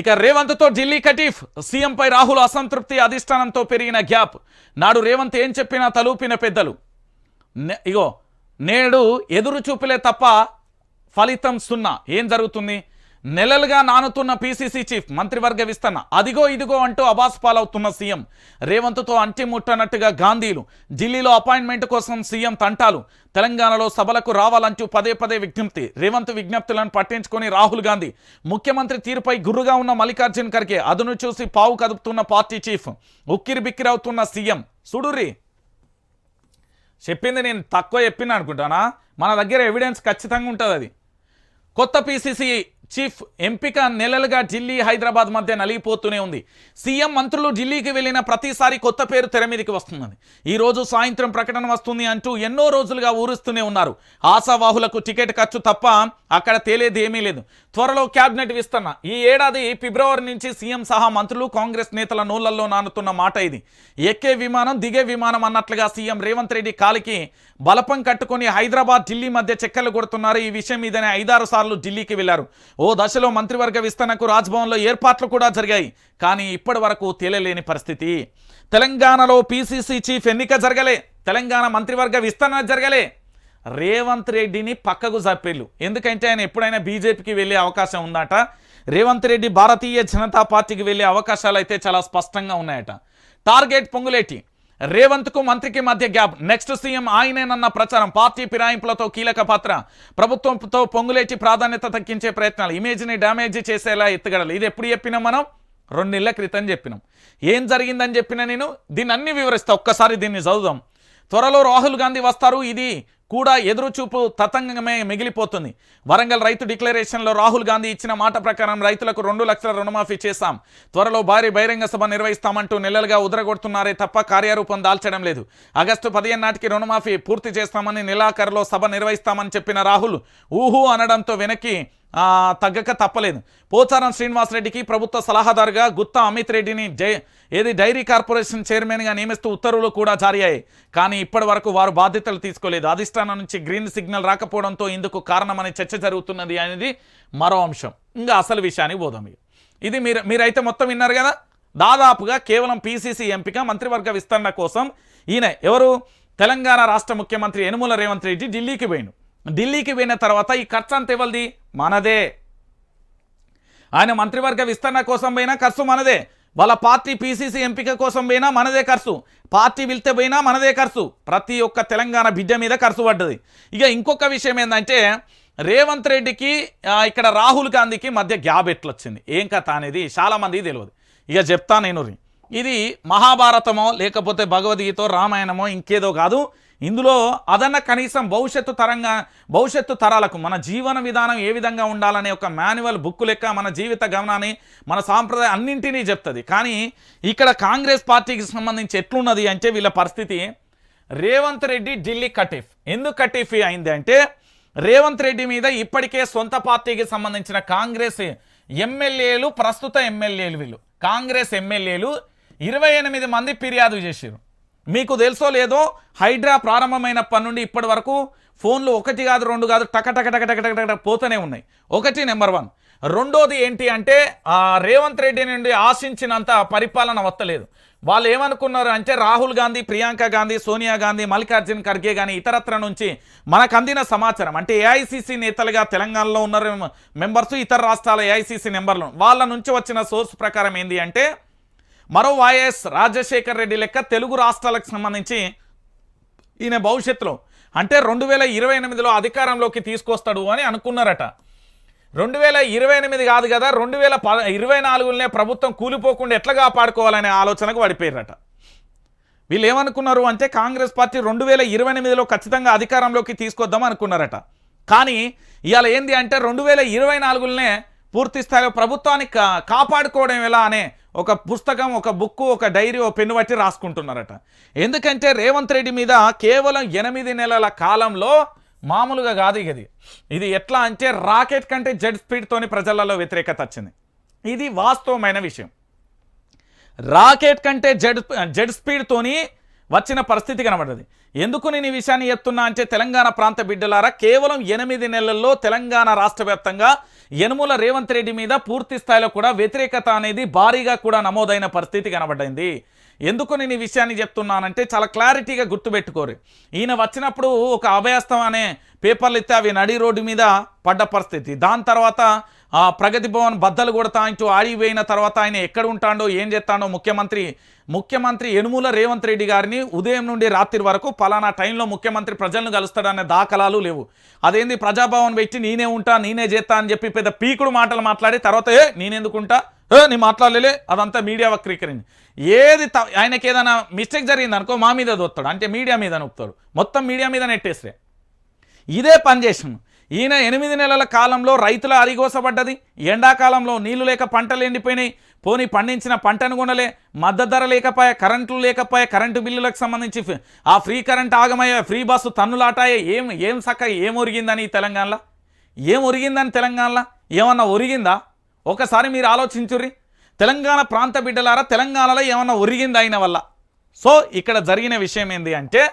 ఇక రేవంత్తో ఢిల్లీ కటీఫ్. సీఎంపై రాహుల్ అసంతృప్తి అధిష్టానంతో పెరిగిన గ్యాప్. నాడు రేవంత్ ఏం చెప్పినా తలూపిన పెద్దలు. ఇగో నేడు ఎదురు చూపులే తప్ప ఫలితం సున్నా. ఏం జరుగుతుంది? నెలలుగా నానుతున్న పీసీసీ చీఫ్ మంత్రివర్గ విస్తరణ. అదిగో ఇదిగో అంటూ అబాస్ పాలవుతున్న సీఎం. రేవంత్తో అంటి ముట్టనట్టుగా గాంధీలు. ఢిల్లీలో అపాయింట్మెంట్ కోసం సీఎం తంటాలు. తెలంగాణలో సభలకు రావాలంటూ పదే పదే విజ్ఞప్తి. రేవంత్ విజ్ఞప్తులను పట్టించుకొని రాహుల్ గాంధీ. ముఖ్యమంత్రి తీరుపై గుర్రుగా ఉన్న మల్లికార్జున్ ఖర్గే అదును చూసి పావు కదుపుతున్న పార్టీ చీఫ్. ఉక్కిరి బిక్కిరవుతున్న సీఎం. సుడురి చెప్పింది నేను తక్కువ చెప్పిన అనుకుంటానా? మన దగ్గర ఎవిడెన్స్ ఖచ్చితంగా ఉంటుంది అది. కొత్త పీసీసీ చీఫ్ ఎంపిక నెలలుగా ఢిల్లీ హైదరాబాద్ మధ్య నలిగిపోతూనే ఉంది. సీఎం మంత్రులు ఢిల్లీకి వెళ్ళిన ప్రతిసారి కొత్త పేరు తెర మీదకి వస్తుందని ఈ రోజు సాయంత్రం ప్రకటన వస్తుంది అంటూ ఎన్నో రోజులుగా ఊరుస్తూనే ఉన్నారు. ఆశావాహులకు టికెట్ ఖర్చు తప్ప అక్కడ తేలేది ఏమీ లేదు. త్వరలో క్యాబినెట్ విస్తరణ. ఈ ఏడాది ఫిబ్రవరి నుంచి సీఎం సహా మంత్రులు కాంగ్రెస్ నేతల నోళ్ళలో నానుతున్న మాట ఇది. ఎక్కే విమానం దిగే విమానం అన్నట్లుగా సీఎం రేవంత్ రెడ్డి కాలికి బలపం కట్టుకొని హైదరాబాద్ ఢిల్లీ మధ్య చెక్కలు కొడుతున్నారు. ఈ విషయం మీదనే ఐదారు సార్లు ఢిల్లీకి వెళ్ళారు ఓ దశలో మంత్రివర్గ విస్తరణకు రాజ్భవన్లో ఏర్పాట్లు కూడా జరిగాయి. కానీ ఇప్పటి వరకు తేలలేని పరిస్థితి. తెలంగాణలో పీసీసీ చీఫ్ ఎన్నిక జరగలే. తెలంగాణ మంత్రివర్గ విస్తరణ జరగలే. రేవంత్ రెడ్డిని పక్కకు జప్పేళ్ళు ఎందుకంటే ఆయన ఎప్పుడైనా బీజేపీకి వెళ్ళే అవకాశం ఉందట. రేవంత్ రెడ్డి భారతీయ జనతా పార్టీకి వెళ్ళే అవకాశాలు అయితే చాలా స్పష్టంగా ఉన్నాయట. టార్గెట్ పొంగులేటి. రేవంత్కు మంత్రికి మధ్య గ్యాప్. నెక్స్ట్ సీఎం ఆయనేనన్న ప్రచారం. పార్టీ ఫిరాయింపులతో కీలక పాత్ర. ప్రభుత్వంతో పొంగులేచి ప్రాధాన్యత తగ్గించే ప్రయత్నాలు. ఇమేజ్ని డ్యామేజ్ చేసేలా ఎత్తుగడలు. ఇది ఎప్పుడు చెప్పినాం మనం? రెండు నెలల క్రితం చెప్పినాం. ఏం జరిగిందని చెప్పిన నేను? దీన్ని అన్ని వివరిస్తా. ఒక్కసారి దీన్ని చదువుదాం. త్వరలో రాహుల్ గాంధీ వస్తారు. ఇది కూడా ఎదురుచూపు తతంగమే మిగిలిపోతుంది. వరంగల్ రైతు డిక్లరేషన్లో రాహుల్ గాంధీ ఇచ్చిన మాట ప్రకారం రైతులకు రెండు లక్షల రుణమాఫీ చేశాం. త్వరలో భారీ బహిరంగ సభ నిర్వహిస్తామంటూ నెలలుగా ఉదరగొడుతున్నారే తప్ప కార్యరూపం దాల్చడం లేదు. ఆగస్టు పదిహేను నాటికి రుణమాఫీ పూర్తి చేస్తామని నెలాఖరులో సభ నిర్వహిస్తామని చెప్పిన రాహుల్ ఊహు అనడంతో వెనక్కి తగ్గక తప్పలేదు. పోచారం శ్రీనివాసరెడ్డికి ప్రభుత్వ సలహాదారుగా గుత్తా అమిత్ రెడ్డిని జై ఏది డైరీ కార్పొరేషన్ చైర్మన్గా నియమిస్తూ ఉత్తర్వులు కూడా జారీ అయ్యాయి. కానీ ఇప్పటి వరకు వారు బాధ్యతలు తీసుకోలేదు. అధిష్టానం నుంచి గ్రీన్ సిగ్నల్ రాకపోవడంతో ఇందుకు కారణమని చర్చ జరుగుతున్నది అనేది మరో అంశం. ఇంకా అసలు విషయానికి పోదాం ఇది మీరు మీరైతే మొత్తం విన్నారు కదా? దాదాపుగా కేవలం పీసీసీ ఎంపిక మంత్రివర్గ విస్తరణ కోసం ఈయన. ఎవరు? తెలంగాణ రాష్ట్ర ముఖ్యమంత్రి యనుమల రేవంత్ రెడ్డి ఢిల్లీకి పోయిండు. ఢిల్లీకి పోయిన తర్వాత ఈ ఖర్చు అంత ఇవ్వలది మనదే. ఆయన మంత్రివర్గ విస్తరణ కోసం పోయినా ఖర్చు మనదే. వాళ్ళ పార్టీ పీసీసీ ఎంపిక కోసం పోయినా మనదే ఖర్చు. పార్టీ వెళ్తే పోయినా మనదే ఖర్చు. ప్రతి ఒక్క తెలంగాణ బిడ్డ మీద ఖర్చు పడ్డది. ఇక ఇంకొక విషయం ఏంటంటే రేవంత్ రెడ్డికి ఇక్కడ రాహుల్ గాంధీకి మధ్య గ్యాప్ ఎట్లొచ్చింది? ఏం కథ అనేది చాలామంది తెలియదు. ఇక చెప్తా నేను ఇది మహాభారతమో లేకపోతే భగవద్గీతో రామాయణమో ఇంకేదో కాదు. ఇందులో అదన కనీసం భవిష్యత్తు తరంగా భవిష్యత్తు తరాలకు మన జీవన విధానం ఏ విధంగా ఉండాలనే ఒక మాన్యువల్ బుక్ లెక్క మన జీవిత గమనాన్ని మన సాంప్రదాయం అన్నింటినీ చెప్తుంది. కానీ ఇక్కడ కాంగ్రెస్ పార్టీకి సంబంధించి ఎట్లున్నది అంటే వీళ్ళ పరిస్థితి రేవంత్ రెడ్డి ఢిల్లీ కటిఫ్. ఎందుకు కటీఫ్ అయింది అంటే రేవంత్ రెడ్డి మీద ఇప్పటికే సొంత పార్టీకి సంబంధించిన కాంగ్రెస్ ఎమ్మెల్యేలు ప్రస్తుత ఎమ్మెల్యేలు వీళ్ళు. కాంగ్రెస్ ఎమ్మెల్యేలు ఇరవై ఎనిమిది మంది ఫిర్యాదు చేశారు మీకు తెలుసో లేదో హైడ్రా ప్రారంభమైనప్పటి నుండి ఇప్పటి వరకు ఫోన్లు ఒకటి కాదు రెండు కాదు టక టక టక టక టక టక పోతూనే ఉన్నాయి. ఒకటి నెంబర్ వన్. రెండోది ఏంటి అంటే ఆ రేవంత్ రెడ్డి నుండి ఆశించినంత పరిపాలన వస్తలేదు వాళ్ళు ఏమనుకున్నారు అంటే రాహుల్ గాంధీ ప్రియాంక గాంధీ సోనియా గాంధీ మల్లికార్జున్ ఖర్గే కానీ ఇతరత్ర నుంచి మనకు అందిన సమాచారం. అంటే ఏఐసిసి నేతలుగా తెలంగాణలో ఉన్న మెంబర్స్ ఇతర రాష్ట్రాల ఏఐసిసి మెంబర్లు వాళ్ళ నుంచి వచ్చిన సోర్స్ ప్రకారం ఏంటి అంటే మరో వైఎస్ రాజశేఖర్ రెడ్డి లెక్క తెలుగు రాష్ట్రాలకు సంబంధించి ఈయన భవిష్యత్తులో అంటే రెండు వేల ఇరవై ఎనిమిదిలో అధికారంలోకి తీసుకొస్తాడు అని అనుకున్నారట. రెండు వేల ఇరవై ఎనిమిది కాదు కదా రెండు వేల ప ఇరవై నాలుగులోనే ప్రభుత్వం కూలిపోకుండా ఎట్లా కాపాడుకోవాలనే ఆలోచనకు పడిపోయారట వీళ్ళు ఏమనుకున్నారు అంటే కాంగ్రెస్ పార్టీ రెండు వేల ఇరవై ఎనిమిదిలో ఖచ్చితంగా అధికారంలోకి తీసుకొద్దాం అనుకున్నారట. కానీ ఇవాళ ఏంది అంటే రెండు వేల ఇరవై నాలుగులోనే పూర్తి స్థాయిలో ప్రభుత్వాన్ని కా- కాపాడుకోవడం ఎలా అనే ఒక పుస్తకం ఒక బుక్ ఒక డైరీ ఒక పెన్ను బట్టి రాసుకుంటున్నారట. ఎందుకంటే రేవంత్ రెడ్డి మీద కేవలం ఎనిమిది నెలల కాలంలో మామూలుగా కాదు ఇది ఇది ఎట్లా అంటే రాకెట్ కంటే జెడ్ స్పీడ్తోని ప్రజలలో వ్యతిరేకత వచ్చింది. ఇది వాస్తవమైన విషయం. రాకెట్ కంటే జెడ్ జెడ్ స్పీడ్తోని వచ్చిన పరిస్థితి కనబడ్డది. ఎందుకు నేను ఈ విషయాన్ని చెప్తున్నా అంటే తెలంగాణ ప్రాంత బిడ్డలారా కేవలం ఎనిమిది నెలల్లో తెలంగాణ రాష్ట్ర వ్యాప్తంగా యనుమల రేవంత్ రెడ్డి మీద పూర్తి స్థాయిలో కూడా వ్యతిరేకత అనేది భారీగా కూడా నమోదైన పరిస్థితి కనబడింది ఎందుకు నేను ఈ విషయాన్ని చెప్తున్నానంటే చాలా క్లారిటీగా గుర్తుపెట్టుకోరు. ఈయన వచ్చినప్పుడు ఒక అభయస్తం అనే పేపర్లు ఇస్తే అవి నడి రోడ్డు మీద పడ్డ పరిస్థితి. దాని తర్వాత ప్రగతి భవన్ బద్దలు కొడతా అంటూ ఆడిపోయిన తర్వాత ఆయన ఎక్కడ ఉంటాడో ఏం చేస్తాడో ముఖ్యమంత్రి ముఖ్యమంత్రి యనుమూల రేవంత్ రెడ్డి గారిని ఉదయం నుండి రాత్రి వరకు పలానా టైంలో ముఖ్యమంత్రి ప్రజలను కలుస్తాడనే దాఖలాలు లేవు. అదేంది ప్రజాభవన్ పెట్టి నేనే ఉంటా నేనే చేస్తా అని చెప్పి పెద్ద పీకుడు మాటలు మాట్లాడి తర్వాత ఏ నేనెందుకుంటా? ఏ నీ మాట్లాడలే అదంతా మీడియా వక్రీకరింది. ఏది త- ఆయనకి ఏదైనా మిస్టేక్ జరిగింది అనుకో మా మీద దొత్తాడు అంటే మీడియా మీద నొప్పుతాడు మొత్తం మీడియా మీద నెట్టేస్తే ఇదే పని చేసాము ఈయన ఎనిమిది నెలల కాలంలో రైతుల అరిగోసబడ్డది ఎండాకాలంలో నీళ్ళు లేక పంటలు ఎండిపోయినాయి. పోనీ పండించిన పంటను కొనలే. మద్దతు ధర లేకపోయా కరెంట్లు లేకపోయా కరెంటు బిల్లులకు సంబంధించి ఆ ఫ్రీ కరెంట్ ఆగమయ్యా ఫ్రీ బస్సు తన్నులాటాయే. ఏం ఏం సక్క ఏం ఒరిగిందని ఈ తెలంగాణలో? ఏం ఒరిగిందని తెలంగాణలో? ఏమన్నా ఒరిగిందా? ఒకసారి మీరు ఆలోచించుర్రి. తెలంగాణ ప్రాంత బిడ్డలారా తెలంగాణలో ఏమన్నా ఒరిగిందా ఆయన వల్ల? సో ఇక్కడ జరిగిన విషయం ఏంది అంటే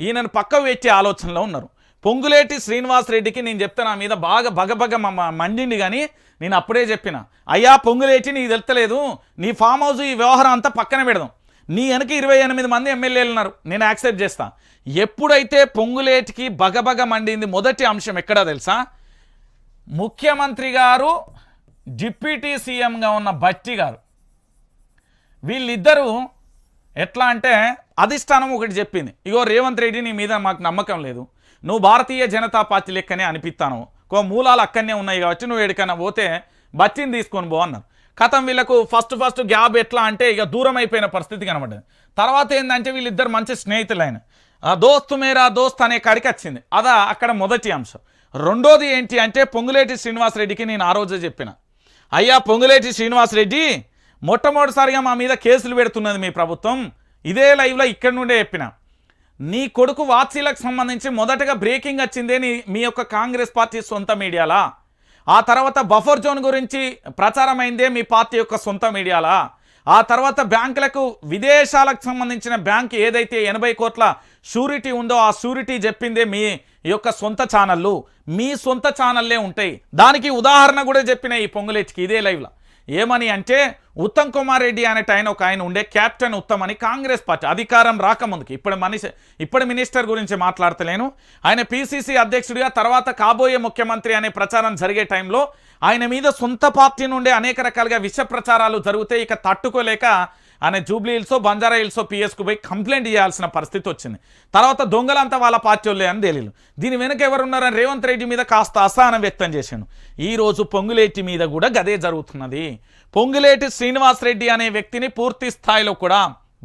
ఈయనను పక్క పెట్టే ఆలోచనలో ఉన్నారు. పొంగులేటి శ్రీనివాస్ రెడ్డికి నేను చెప్తే నా మీద బాగా బగబగ మ- మండింది కానీ నేను అప్పుడే చెప్పిన అయ్యా పొంగులేటి నీకు తెలుతలేదు నీ ఫామ్ హౌస్ ఈ వ్యవహారం అంతా పక్కన పెడదాం. నీ వెనక ఇరవై ఎనిమిది మంది ఎమ్మెల్యేలు ఉన్నారు. నేను యాక్సెప్ట్ చేస్తా. ఎప్పుడైతే పొంగులేటికి బగబగ మండింది మొదటి అంశం ఎక్కడా తెలుసా? ముఖ్యమంత్రి గారు డిప్యూటీ సీఎంగా ఉన్న బట్టి గారు. వీళ్ళిద్దరూ ఎట్లా అంటే అధిష్టానం ఒకటి చెప్పింది. ఇగో రేవంత్ రెడ్డి నీ మీద మాకు నమ్మకం లేదు. నువ్వు భారతీయ జనతా పార్టీ లెక్కనే అనిపిస్తాను. కో మూలాలు అక్కడనే ఉన్నాయి కాబట్టి నువ్వు ఎడికైనా పోతే బచ్చిని తీసుకొని పో అన్నారు. కథం వీళ్ళకు ఫస్ట్ ఫస్ట్ గ్యాబ్ ఎట్లా అంటే ఇక దూరం అయిపోయిన పరిస్థితి కనబడింది తర్వాత ఏంటంటే వీళ్ళిద్దరు మంచి స్నేహితులైన. దోస్తు మేరా దోస్త్ అనే కాడికి వచ్చింది. అదా అక్కడ మొదటి అంశం. రెండోది ఏంటి అంటే పొంగులేటి శ్రీనివాసరెడ్డికి నేను ఆ రోజే చెప్పిన. అయ్యా పొంగులేటి శ్రీనివాసరెడ్డి మొట్టమొదటిసారిగా మా మీద కేసులు పెడుతున్నది మీ ప్రభుత్వం. ఇదే లైవ్లో ఇక్కడి నుండే చెప్పిన. నీ కొడుకు వాత్సీలకు సంబంధించి మొదటగా బ్రేకింగ్ వచ్చిందే నీ మీ యొక్క కాంగ్రెస్ పార్టీ సొంత మీడియాలా? ఆ తర్వాత బఫర్ జోన్ గురించి ప్రచారమైందే మీ పార్టీ యొక్క సొంత మీడియాలా? ఆ తర్వాత బ్యాంకులకు విదేశాలకు సంబంధించిన బ్యాంక్ ఏదైతే ఎనభై కోట్ల షూరిటీ ఉందో ఆ షూరిటీ చెప్పిందే మీ యొక్క సొంత ఛానళ్ళు. మీ సొంత ఛానల్లే ఉంటాయి. దానికి ఉదాహరణ కూడా చెప్పిన ఈ పొంగులేటికి ఇదే లైవ్లో. ఏమని అంటే ఉత్తమ్ కుమార్ రెడ్డి అనే ఆయన ఒక ఆయన ఉండే క్యాప్టెన్ ఉత్తమ్ అని కాంగ్రెస్ పార్టీ అధికారం రాకముందుకి. ఇప్పుడు మనిషి ఇప్పుడు మినిస్టర్ గురించి మాట్లాడతలేను. ఆయన పిసిసి అధ్యక్షుడిగా తర్వాత కాబోయే ముఖ్యమంత్రి అనే ప్రచారం జరిగే టైంలో ఆయన మీద సొంత పార్టీ నుండే అనేక రకాలుగా విష ప్రచారాలు జరిగితే ఇక తట్టుకోలేక ఆయన జూబ్లీ హిల్సో బంజారా హిల్సో పిఎస్కు పోయి కంప్లైంట్ చేయాల్సిన పరిస్థితి వచ్చింది. తర్వాత దొంగలంతా వాళ్ళ పార్టీ వాళ్ళే అని తెలియదు దీని వెనుక ఎవరున్నారని రేవంత్ రెడ్డి మీద కాస్త అసహనం వ్యక్తం చేశాను ఈరోజు పొంగులేటి మీద కూడా గదే జరుగుతున్నది. పొంగులేటి శ్రీనివాస్ రెడ్డి అనే వ్యక్తిని పూర్తి స్థాయిలో కూడా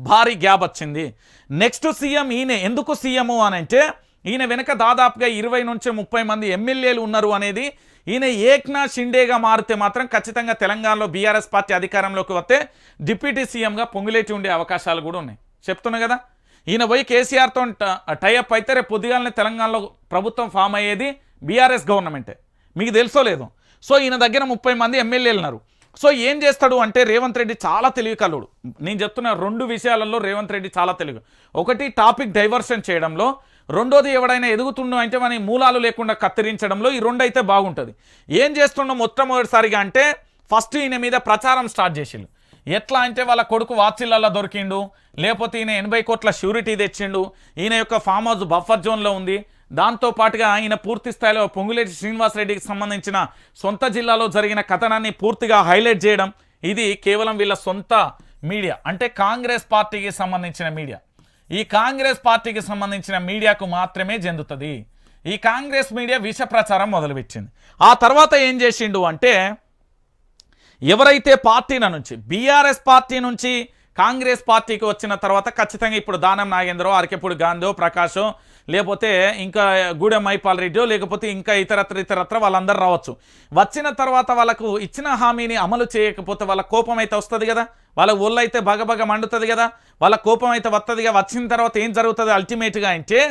భారీ గ్యాప్ వచ్చింది. నెక్స్ట్ సీఎం ఈయన. ఎందుకు సీఎం అని అంటే ఈయన వెనుక దాదాపుగా ఇరవై నుంచి ముప్పై మంది ఎమ్మెల్యేలు ఉన్నారు అనేది ఈయన ఏక్నాథ్ షిండేగా మారితే మాత్రం ఖచ్చితంగా తెలంగాణలో బీఆర్ఎస్ పార్టీ అధికారంలోకి వస్తే డిప్యూటీ సీఎంగా పొంగులేటి ఉండే అవకాశాలు కూడా ఉన్నాయి. చెప్తున్నా కదా? ఈయన పోయి కేసీఆర్తో టైఅప్ అయితే రేపు పొద్దుగాలనే తెలంగాణలో ప్రభుత్వం ఫామ్ అయ్యేది బీఆర్ఎస్ గవర్నమెంటే. మీకు తెలుసో లేదు? సో ఈయన దగ్గర ముప్పై మంది ఎమ్మెల్యేలు ఉన్నారు. సో ఏం చేస్తాడు అంటే రేవంత్ రెడ్డి చాలా తెలివి కలుడు నేను చెప్తున్న రెండు విషయాలలో రేవంత్ రెడ్డి చాలా తెలివి. ఒకటి టాపిక్ డైవర్షన్ చేయడంలో రెండోది ఎవడైనా ఎదుగుతుండో అంటే మన మూలాలు లేకుండా కత్తిరించడంలో ఈ రెండు అయితే బాగుంటుంది. ఏం చేస్తుండో మొట్టమొదటిసారిగా అంటే ఫస్ట్ ఈయన మీద ప్రచారం స్టార్ట్ చేసిండు. ఎట్లా అంటే వాళ్ళ కొడుకు వాత్సిల్లాలో దొరికిండు లేకపోతే ఈయన ఎనభై కోట్ల షూరిటీ తెచ్చిండు ఈయన యొక్క ఫామ్ హౌస్ బఫర్ జోన్లో ఉంది. దాంతో పాటుగా ఆయన పూర్తి స్థాయిలో పొంగులేటి శ్రీనివాసరెడ్డికి సంబంధించిన సొంత జిల్లాలో జరిగిన కథనాన్ని పూర్తిగా హైలైట్ చేయడం ఇది కేవలం వీళ్ళ సొంత మీడియా అంటే కాంగ్రెస్ పార్టీకి సంబంధించిన మీడియా. ఈ కాంగ్రెస్ పార్టీకి సంబంధించిన మీడియాకు మాత్రమే చెందుతుంది ఈ కాంగ్రెస్ మీడియా విష ప్రచారం మొదలుపెట్టింది. ఆ తర్వాత ఏం చేసిండు అంటే ఎవరైతే పార్టీల నుంచి బీఆర్ఎస్ పార్టీ నుంచి కాంగ్రెస్ పార్టీకి వచ్చిన తర్వాత ఖచ్చితంగా ఇప్పుడు దానం నాగేంద్రో అరకెప్పుడు గాంధో ప్రకాశో లేకపోతే ఇంకా గూడెం మైపాల్ రెడ్డో లేకపోతే ఇంకా ఇతరత్ర ఇతరత్ర వాళ్ళందరూ రావచ్చు. వచ్చిన తర్వాత వాళ్ళకు ఇచ్చిన హామీని అమలు చేయకపోతే వాళ్ళ కోపం అయితే వస్తుంది కదా. వాళ్ళ ఒళ్ళు అయితే బగబగ మండుతుంది కదా వాళ్ళ కోపం అయితే వస్తుందిగా వచ్చిన తర్వాత ఏం జరుగుతుంది అల్టిమేట్గా అంటే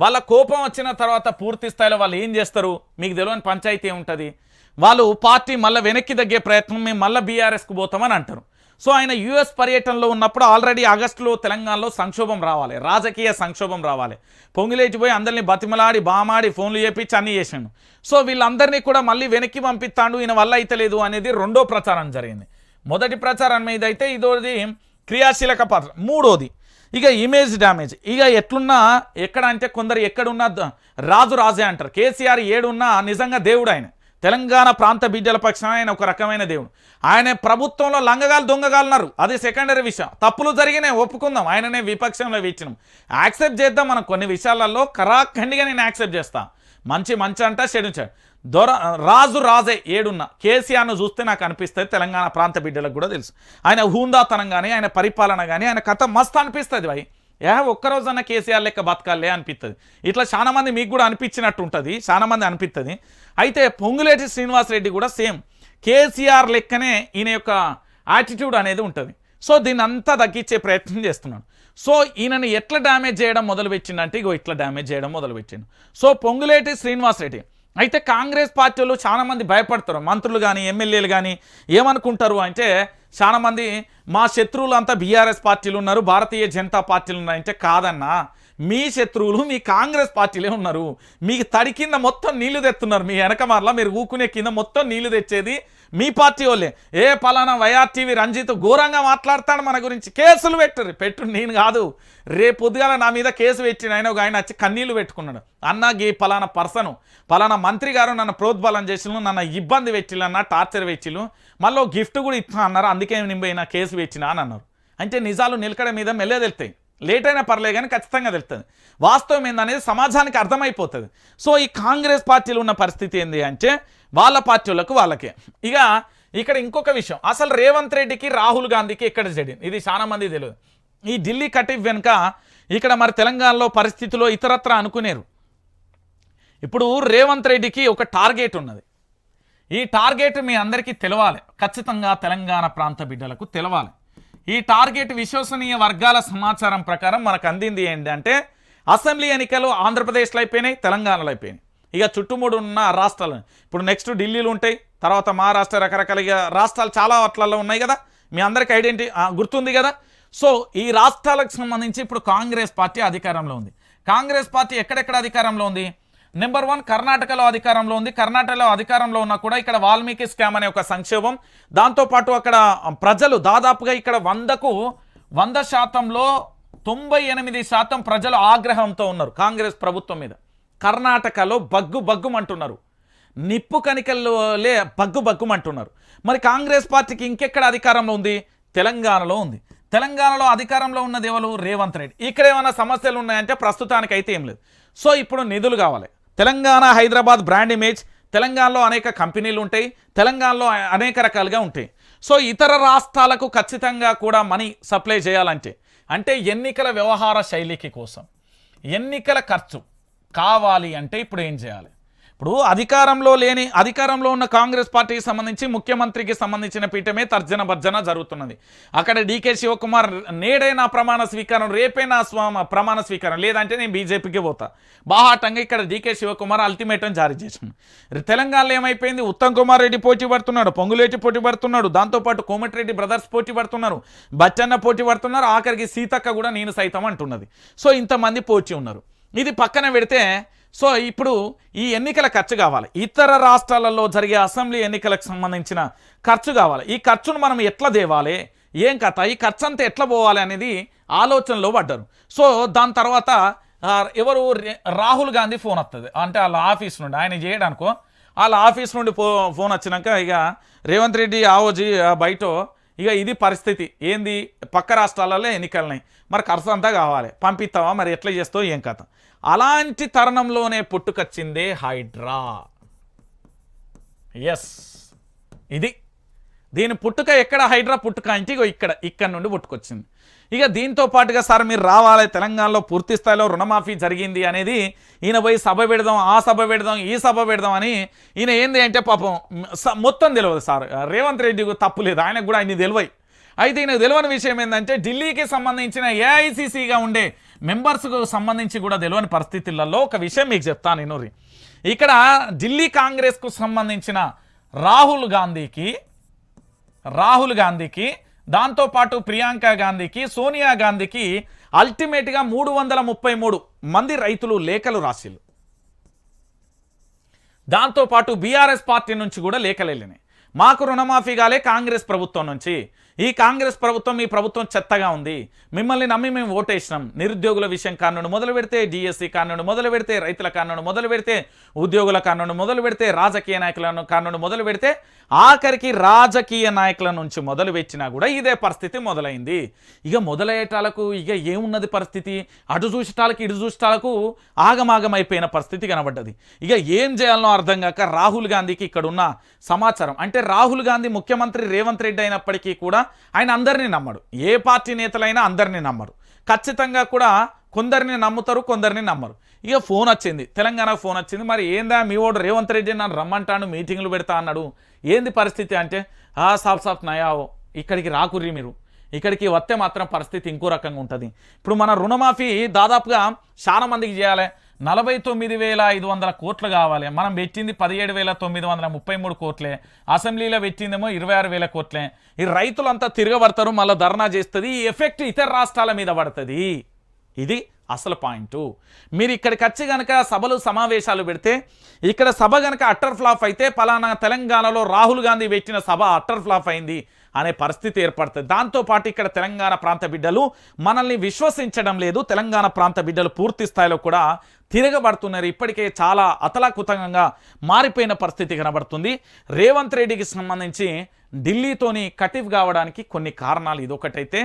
వాళ్ళ కోపం వచ్చిన తర్వాత పూర్తి స్థాయిలో వాళ్ళు ఏం చేస్తారు? మీకు తెలియని పంచాయతీ ఉంటుంది వాళ్ళు పార్టీ మళ్ళీ వెనక్కి తగ్గే ప్రయత్నం మేము మళ్ళీ బీఆర్ఎస్కి పోతామని అంటారు. సో ఆయన యుఎస్ పర్యటనలో ఉన్నప్పుడు ఆల్రెడీ ఆగస్టులో తెలంగాణలో సంక్షోభం రావాలి రాజకీయ సంక్షోభం రావాలి. పొంగిలేచిపోయి అందరినీ బతిమలాడి బామాడి ఫోన్లు చేపించి అన్నీ చేసాను సో వీళ్ళందరినీ కూడా మళ్ళీ వెనక్కి పంపిస్తాడు ఈయన వల్ల అయితే లేదు అనేది రెండో ప్రచారం జరిగింది. మొదటి ప్రచారం మీద అయితే ఇదోది క్రియాశీలక పాత్ర. మూడోది ఇక ఇమేజ్ డ్యామేజ్ ఇక ఎట్లున్నా ఎక్కడ అంటే కొందరు ఎక్కడున్నా రాజు రాజే అంటారు. కేసీఆర్ ఏడున్నా నిజంగా దేవుడు ఆయన. తెలంగాణ ప్రాంత బిడ్డల పక్షాన ఆయన ఒక రకమైన దేవుడు. ఆయన ప్రభుత్వంలో లంగగాలు దొంగగాలున్నారు అది సెకండరీ విషయం. తప్పులు జరిగినాయి ఒప్పుకుందాం. ఆయననే విపక్షంలో ఇచ్చినాం యాక్సెప్ట్ చేద్దాం మనం కొన్ని విషయాలలో కరాఖండిగా నేను యాక్సెప్ట్ చేస్తాను మంచి మంచి అంట చెడు చెడు దొర రాజు రాజే ఏడున్న. కేసీఆర్ను చూస్తే నాకు అనిపిస్తుంది తెలంగాణ ప్రాంత బిడ్డలకు కూడా తెలుసు. ఆయన హూందాతనం కానీ ఆయన పరిపాలన కానీ ఆయన కథ మస్తు అనిపిస్తుంది భయ్. ఏ ఒక్కరోజన్న కేసీఆర్ లెక్క బతకాలే అనిపిస్తుంది ఇట్లా చాలా మంది మీకు కూడా అనిపించినట్టు ఉంటుంది చాలా మంది అనిపిస్తుంది అయితే పొంగులేటి శ్రీనివాసరెడ్డి కూడా సేమ్. కేసీఆర్ లెక్కనే ఈయన యొక్క యాటిట్యూడ్ అనేది ఉంటుంది. సో దీన్ని అంతా తగ్గించే ప్రయత్నం చేస్తున్నాడు. సో ఈయనని ఎట్లా డ్యామేజ్ చేయడం మొదలుపెట్టిండంటే ఇగో ఇట్లా డ్యామేజ్ చేయడం మొదలుపెట్టిండు. సో పొంగులేటి శ్రీనివాసరెడ్డి అయితే కాంగ్రెస్ పార్టీలో చాలా మంది భయపడతారు. మంత్రులు కానీ ఎమ్మెల్యేలు కానీ ఏమనుకుంటారు అంటే చాలా మంది మా శత్రువులు అంతా బీఆర్ఎస్ పార్టీలు ఉన్నారు భారతీయ జనతా పార్టీలు ఉన్నాయంటే కాదన్నా. మీ శత్రువులు మీ కాంగ్రెస్ పార్టీలే ఉన్నారు. మీకు తడి కింద మొత్తం నీళ్ళు తెస్తున్నారు మీ వెనక మీరు ఊకునే కింద మొత్తం నీళ్ళు తెచ్చేది మీ పార్టీ వాళ్ళే. ఏ పలానా వైఆర్టీవీ రంజిత్ ఘోరంగా మాట్లాడతాడు మన గురించి. కేసులు పెట్టరు. పెట్టు నేను కాదు. రేపు పొద్దుగాల నా మీద కేసు పెట్టిన ఆయన ఒక ఆయన వచ్చి కన్నీళ్ళు పెట్టుకున్నాడు. అన్న గీ పలానా పర్సను పలానా మంత్రి గారు నన్ను ప్రోద్బలం చేసిను నన్ను ఇబ్బంది పెట్టిల్లన్న టార్చర్ పెట్టిల్లు మళ్ళీ గిఫ్ట్ కూడా ఇస్తున్నా అన్నారు? అందుకే నేను కేసు పెట్టినా అని అన్నారు. అంటే నిజాలు నిలకడ మీద మెల్లే తెలుతాయి లేట్ అయినా పర్లేదు కానీ ఖచ్చితంగా తెలుస్తుంది. వాస్తవం ఏందనేది సమాజానికి అర్థమైపోతుంది. సో ఈ కాంగ్రెస్ పార్టీలో ఉన్న పరిస్థితి ఏంది అంటే వాళ్ళ పార్టీలకు వాళ్ళకే. ఇక ఇక్కడ ఇంకొక విషయం. అసలు రేవంత్ రెడ్డికి రాహుల్ గాంధీకి ఎక్కడ జరిగింది ఇది చాలామంది తెలియదు. ఈ ఢిల్లీ కటిఫ్ వెనుక ఇక్కడ మరి తెలంగాణలో పరిస్థితిలో ఇతరత్ర అనుకునేరు. ఇప్పుడు రేవంత్ రెడ్డికి ఒక టార్గెట్ ఉన్నది. ఈ టార్గెట్ మీ అందరికీ తెలవాలి. ఖచ్చితంగా తెలంగాణ ప్రాంత బిడ్డలకు తెలవాలి. ఈ టార్గెట్ విశ్వసనీయ వర్గాల సమాచారం ప్రకారం మనకు అందింది ఏంటంటే అసెంబ్లీ ఎన్నికలు ఆంధ్రప్రదేశ్లో అయిపోయినాయి తెలంగాణలో అయిపోయినాయి. ఇక చుట్టుముడు ఉన్న రాష్ట్రాలు. ఇప్పుడు నెక్స్ట్ ఢిల్లీలో ఉంటాయి తర్వాత మహారాష్ట్ర రకరకాల ఇక రాష్ట్రాలు చాలా వాట్లలో ఉన్నాయి కదా. మీ అందరికి ఐడెంటి గుర్తుంది కదా? సో ఈ రాష్ట్రాలకు సంబంధించి ఇప్పుడు కాంగ్రెస్ పార్టీ అధికారంలో ఉంది. కాంగ్రెస్ పార్టీ ఎక్కడెక్కడ అధికారంలో ఉంది? నెంబర్ వన్ కర్ణాటకలో అధికారంలో ఉంది. కర్ణాటకలో అధికారంలో ఉన్నా కూడా ఇక్కడ వాల్మీకి స్కామ్ అనే ఒక సంక్షోభం. దాంతోపాటు అక్కడ ప్రజలు దాదాపుగా ఇక్కడ వందకు వంద శాతంలో తొంభై ఎనిమిది శాతం ప్రజలు ఆగ్రహంతో ఉన్నారు కాంగ్రెస్ ప్రభుత్వం మీద. కర్ణాటకలో బగ్గు బగ్గుమంటున్నారు. నిప్పు కనికల్లోలే బగ్గు బగ్గుమంటున్నారు. మరి కాంగ్రెస్ పార్టీకి ఇంకెక్కడ అధికారంలో ఉంది? తెలంగాణలో ఉంది. తెలంగాణలో అధికారంలో ఉన్నది ఎవరు? రేవంత్ రెడ్డి. ఇక్కడ ఏమైనా సమస్యలు ఉన్నాయంటే ప్రస్తుతానికి అయితే ఏం లేదు. సో ఇప్పుడు నిధులు కావాలి. తెలంగాణ హైదరాబాద్ బ్రాండ్ ఇమేజ్ తెలంగాణలో అనేక కంపెనీలు ఉంటాయి తెలంగాణలో అనేక రకాలుగా ఉంటాయి. సో ఇతర రాష్ట్రాలకు ఖచ్చితంగా కూడా మనీ సప్లై చేయాలంటే అంటే ఎన్నికల వ్యవహార శైలికి కోసం ఎన్నికల ఖర్చు కావాలి అంటే ఇప్పుడు ఏం చేయాలి? ఇప్పుడు అధికారంలో లేని అధికారంలో ఉన్న కాంగ్రెస్ పార్టీకి సంబంధించి ముఖ్యమంత్రికి సంబంధించిన పీఠమే తర్జన భర్జన జరుగుతున్నది. అక్కడ డీకే శివకుమార్ నేడైనా ప్రమాణ స్వీకారం రేపే నా స్వామ ప్రమాణ స్వీకారం లేదంటే నేను బీజేపీకి పోతా. బాహాటంగా ఇక్కడ డీకే శివకుమార్ అల్టిమేటం జారీ చేసింది తెలంగాణలో ఏమైపోయింది? ఉత్తమ్ కుమార్ రెడ్డి పోటీ పడుతున్నాడు పొంగులేటి పోటీ పడుతున్నాడు దాంతోపాటు కోమటిరెడ్డి బ్రదర్స్ పోటీ పడుతున్నారు బచ్చన్న పోటీ పడుతున్నారు ఆఖరికి సీతక్క కూడా నేను సైతం అంటున్నది. సో ఇంతమంది పోటీ ఉన్నారు. ఇది పక్కన పెడితే సో ఇప్పుడు ఈ ఎన్నికల ఖర్చు కావాలి. ఇతర రాష్ట్రాలలో జరిగే అసెంబ్లీ ఎన్నికలకు సంబంధించిన ఖర్చు కావాలి. ఈ ఖర్చును మనం ఎట్లా దేవాలి ఏం కథ? ఈ ఖర్చు అంతా ఎట్లా పోవాలి అనేది ఆలోచనలో పడ్డారు. సో దాని తర్వాత ఎవరు? రాహుల్ గాంధీ ఫోన్ వస్తుంది అంటే వాళ్ళ ఆఫీస్ నుండి ఆయన చేయడానికో వాళ్ళ ఆఫీస్ నుండి ఫో ఫోన్ వచ్చినాక ఇక రేవంత్ రెడ్డి ఆవోజీ బయట ఇక ఇది పరిస్థితి. ఏంది? పక్క రాష్ట్రాలలో ఎన్నికలున్నాయి మరి ఖర్చు అంతా కావాలి. పంపిస్తావా? మరి ఎట్లా చేస్తావు? ఏం కథ? అలాంటి తరుణంలోనే పుట్టుకొచ్చిందే హైడ్రా. ఎస్ ఇది. దీని పుట్టుక ఎక్కడ? హైడ్రా పుట్టుక అంటే ఇగో ఇక్కడ ఇక్కడ నుండి పుట్టుకొచ్చింది. ఇక దీంతో పాటుగా సార్ మీరు రావాలి తెలంగాణలో పూర్తి స్థాయిలో రుణమాఫీ జరిగింది అనేది ఈయన పోయి సభ పెడదాం ఆ సభ పెడదాం ఈ సభ పెడదాం అని ఈయన ఏంది అంటే పాపం స- మొత్తం తెలియదు సార్. రేవంత్ రెడ్డి తప్పు లేదు ఆయనకు కూడా ఆయన తెలివై అయితే ఈయన తెలియని విషయం ఏంటంటే ఢిల్లీకి సంబంధించిన ఏఐసిసిగా ఉండే మెంబర్స్కు సంబంధించి కూడా తెలియని పరిస్థితులలో ఒక విషయం మీకు చెప్తాను నేను ఇక్కడ ఢిల్లీ కాంగ్రెస్కు సంబంధించిన రాహుల్ గాంధీకి రాహుల్ గాంధీకి దాంతోపాటు ప్రియాంక గాంధీకి సోనియా గాంధీకి అల్టిమేట్గా మూడు వందల ముప్పై మూడు మంది రైతులు లేఖలు రాసిల్లు. దాంతోపాటు బీఆర్ఎస్ పార్టీ నుంచి కూడా లేఖలు వెళ్ళినాయి. మాకు రుణమాఫీ కాలే కాంగ్రెస్ ప్రభుత్వం నుంచి. ఈ కాంగ్రెస్ ప్రభుత్వం ఈ ప్రభుత్వం చెత్తగా ఉంది. మిమ్మల్ని నమ్మి మేము ఓటేసినాం. నిరుద్యోగుల విషయం కానుండి మొదలు పెడితే డిఎస్సి కానుండి మొదలు పెడితే రైతుల కానుండి మొదలు పెడితే ఉద్యోగుల కానుండి మొదలు పెడితే రాజకీయ నాయకులను కానుండి మొదలు పెడితే ఆఖరికి రాజకీయ నాయకుల నుంచి మొదలు పెట్టినా కూడా ఇదే పరిస్థితి మొదలైంది. ఇక మొదలయ్యేటాలకు ఇక ఏమున్నది పరిస్థితి? అటు చూసేటాలకు ఇటు చూసేటాలకు ఆగమాగమైపోయిన పరిస్థితి కనబడ్డది. ఇక ఏం చేయాలనో అర్థం కాక రాహుల్ గాంధీకి ఇక్కడ ఉన్న సమాచారం. అంటే రాహుల్ గాంధీ ముఖ్యమంత్రి రేవంత్ రెడ్డి అయినప్పటికీ కూడా ఆయన అందరినీ నమ్మడు. ఏ పార్టీ నేతలైనా అందరినీ నమ్మరు. ఖచ్చితంగా కూడా కొందరిని నమ్ముతారు కొందరిని నమ్మరు. ఇక ఫోన్ వచ్చింది. తెలంగాణకు ఫోన్ వచ్చింది. మరి ఏందా మీ ఓడు రేవంత్ రెడ్డి నన్ను రమ్మంటాను మీటింగ్లు పెడతా అన్నాడు. ఏంది పరిస్థితి అంటే ఆ సాఫ్ సాఫ్ నయావో ఇక్కడికి రాకుర్రి మీరు. ఇక్కడికి వస్తే మాత్రం పరిస్థితి ఇంకో రకంగా ఉంటుంది. ఇప్పుడు మన రుణమాఫీ దాదాపుగా చాలా మందికి చేయాలి. నలభై తొమ్మిది వేల ఐదు వందల కోట్లు కావాలి. మనం పెట్టింది పదిహేడు వేల తొమ్మిది వందల ముప్పై మూడు కోట్లే. అసెంబ్లీలో పెట్టిందేమో ఇరవై ఆరు వేల కోట్లే. ఈ రైతులంతా తిరగబడతారు మళ్ళీ ధర్నా చేస్తుంది ఈ ఎఫెక్ట్ ఇతర రాష్ట్రాల మీద పడుతుంది. ఇది అసలు పాయింట్. మీరు ఇక్కడికి వచ్చి కనుక సభలు సమావేశాలు పెడితే ఇక్కడ సభ కనుక అట్టర్ ఫ్లాప్ అయితే పలానా తెలంగాణలో రాహుల్ గాంధీ పెట్టిన సభ అట్టర్ ఫ్లాప్ అయింది. అనే పరిస్థితి ఏర్పడుతుంది. దాంతోపాటు ఇక్కడ తెలంగాణ ప్రాంత బిడ్డలు మనల్ని విశ్వసించడం లేదు. తెలంగాణ ప్రాంత బిడ్డలు పూర్తి స్థాయిలో కూడా తిరగబడుతున్నారు. ఇప్పటికే చాలా అతలాకుతంగా మారిపోయిన పరిస్థితి కనబడుతుంది. రేవంత్ రెడ్డికి సంబంధించి ఢిల్లీతోని కటిఫ్ కావడానికి కొన్ని కారణాలు ఇదొకటైతే.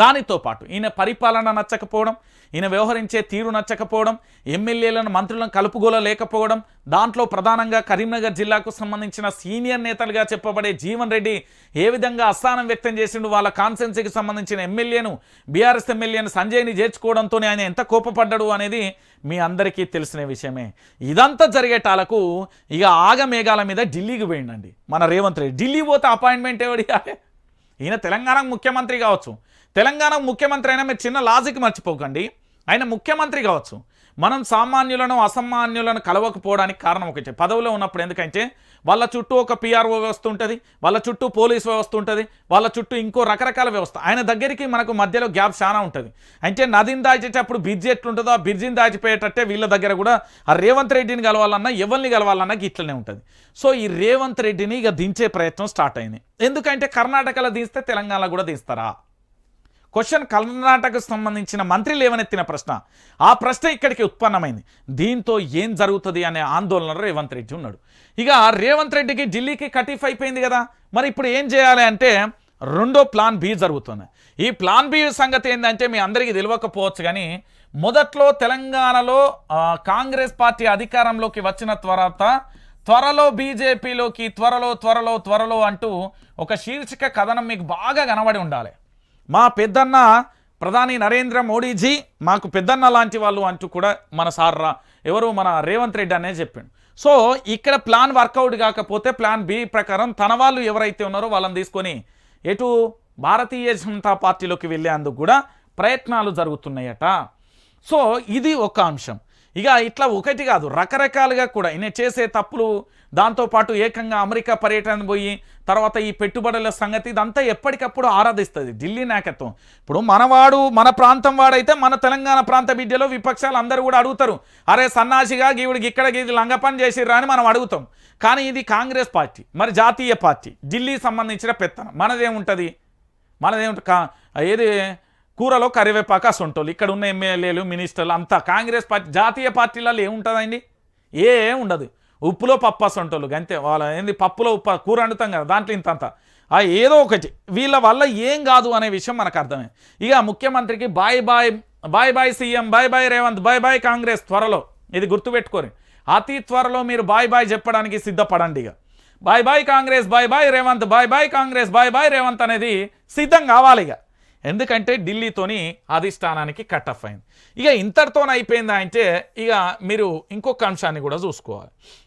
దానితో పాటు ఈయన పరిపాలన నచ్చకపోవడం ఈయన వ్యవహరించే తీరు నచ్చకపోవడం ఎమ్మెల్యేలను మంత్రులను కలుపుగోల లేకపోవడం దాంట్లో ప్రధానంగా కరీంనగర్ జిల్లాకు సంబంధించిన సీనియర్ నేతలుగా చెప్పబడే జీవన్ రెడ్డి ఏ విధంగా అస్థానం వ్యక్తం చేసిండు వాళ్ళ కాన్సెన్సీకి సంబంధించిన ఎమ్మెల్యేను బీఆర్ఎస్ ఎమ్మెల్యేను సంజయ్ని చేర్చుకోవడంతోనే ఆయన ఎంత కోపపడ్డాడు అనేది మీ అందరికీ తెలిసిన విషయమే. ఇదంతా జరిగేటాలకు ఇక ఆగమేఘాల మీద ఢిల్లీకి పోయిండండి మన రేవంత్ రెడ్డి. ఢిల్లీ పోతే అపాయింట్మెంట్ ఎవడి ఈయన తెలంగాణకు ముఖ్యమంత్రి కావచ్చు. తెలంగాణ ముఖ్యమంత్రి అయినా మీరు చిన్న లాజిక్ మర్చిపోకండి. ఆయన ముఖ్యమంత్రి కావచ్చు. మనం సామాన్యులను అసామాన్యులను కలవకపోవడానికి కారణం ఒకటి. పదవిలో ఉన్నప్పుడు ఎందుకంటే వాళ్ళ చుట్టూ ఒక పిఆర్ఓ వ్యవస్థ ఉంటుంది వాళ్ళ చుట్టూ పోలీస్ వ్యవస్థ ఉంటుంది వాళ్ళ చుట్టూ ఇంకో రకరకాల వ్యవస్థ. ఆయన దగ్గరికి మనకు మధ్యలో గ్యాప్ చాలా ఉంటుంది. అంటే నదిని దాచేటప్పుడు బ్రిడ్జ్ ఎట్లుంటుందో ఆ బ్రిడ్జిని దాచిపోయేటట్టే వీళ్ళ దగ్గర కూడా ఆ రేవంత్ రెడ్డిని కలవాలన్నా ఎవరిని కలవాలన్నా ఇట్లనే ఉంటుంది. సో ఈ రేవంత్ రెడ్డిని ఇక దించే ప్రయత్నం స్టార్ట్ అయింది. ఎందుకంటే కర్ణాటకలో దిస్తే తెలంగాణలో కూడా దిస్తారా క్వశ్చన్ కర్ణాటకకు సంబంధించిన మంత్రి లేవనెత్తిన ప్రశ్న. ఆ ప్రశ్న ఇక్కడికి ఉత్పన్నమైంది. దీంతో ఏం జరుగుతుంది అనే ఆందోళనలో రేవంత్ రెడ్డి ఉన్నాడు. ఇక రేవంత్ రెడ్డికి ఢిల్లీకి కటిఫ్ అయిపోయింది కదా. మరి ఇప్పుడు ఏం చేయాలి అంటే రెండో ప్లాన్ బి జరుగుతుంది. ఈ ప్లాన్ బి సంగతి ఏంటంటే మీ అందరికీ తెలియకపోవచ్చు కానీ మొదట్లో తెలంగాణలో కాంగ్రెస్ పార్టీ అధికారంలోకి వచ్చిన తర్వాత త్వరలో బీజేపీలోకి త్వరలో త్వరలో త్వరలో అంటూ ఒక శీర్షిక కథనం మీకు బాగా కనబడి ఉండాలి. మా పెద్దన్న ప్రధాని నరేంద్ర మోడీజీ మాకు పెద్దన్న లాంటి వాళ్ళు అంటూ కూడా మన సార్ రా ఎవరు మన రేవంత్ రెడ్డి అనే చెప్పిండు. సో ఇక్కడ ప్లాన్ వర్కౌట్ కాకపోతే ప్లాన్ బి ప్రకారం తన వాళ్ళు ఎవరైతే ఉన్నారో వాళ్ళని తీసుకొని ఎటు భారతీయ జనతా పార్టీలోకి వెళ్ళేందుకు కూడా ప్రయత్నాలు జరుగుతున్నాయట. సో ఇది ఒక అంశం. ఇక ఇట్లా ఒకటి కాదు రకరకాలుగా కూడా ఈయన చేసే తప్పులు దాంతోపాటు ఏకంగా అమెరికా పర్యటన పోయి తర్వాత ఈ పెట్టుబడుల సంగతి ఇదంతా ఎప్పటికప్పుడు ఆరాధిస్తుంది. ఢిల్లీ నాయకత్వం. ఇప్పుడు మనవాడు మన ప్రాంతం వాడైతే మన తెలంగాణ ప్రాంత బిడ్డలో విపక్షాలు అందరూ కూడా అడుగుతారు. అరే సన్నాసిగా గీవుడికి ఇక్కడ గీది లంగపని చేసిర్రా అని మనం అడుగుతాం. కానీ ఇది కాంగ్రెస్ పార్టీ మరి జాతీయ పార్టీ ఢిల్లీ సంబంధించిన పెత్తనం. మనదేముంటుంది? మనదేమిటి కా ఏది? కూరలో కరివేపాకు అసొంటోళ్ళు. ఇక్కడ ఉన్న ఎమ్మెల్యేలు మినిస్టర్లు అంతా కాంగ్రెస్ పార్టీ జాతీయ పార్టీలలో ఏముంటుందండి? ఏ ఉండదు. ఉప్పులో పప్పు అసొంటోళ్ళు అంతే. వాళ్ళ ఏంది పప్పులో ఉప్ప కూర వండుతాం కదా దాంట్లో ఇంతంత ఆ ఏదో ఒకటి. వీళ్ళ వల్ల ఏం కాదు అనే విషయం మనకు అర్థమే. ఇక ముఖ్యమంత్రికి bye bye bye bye CM bye bye Revanth bye bye Congress త్వరలో. ఇది గుర్తుపెట్టుకోరు అతి త్వరలో మీరు బాయ్ బాయ్ చెప్పడానికి సిద్ధపడండి ఇక. Bye bye Congress bye bye Revanth bye bye Congress bye bye Revanth అనేది సిద్ధం కావాలి ఇక. ఎందుకంటే ఢిల్లీతోని అధిష్టానానికి కట్ ఆఫ్ అయింది. ఇక ఇంతటితోనైపోయిందా అంటే ఇక మీరు ఇంకొక అంశాన్ని కూడా చూసుకోవాలి.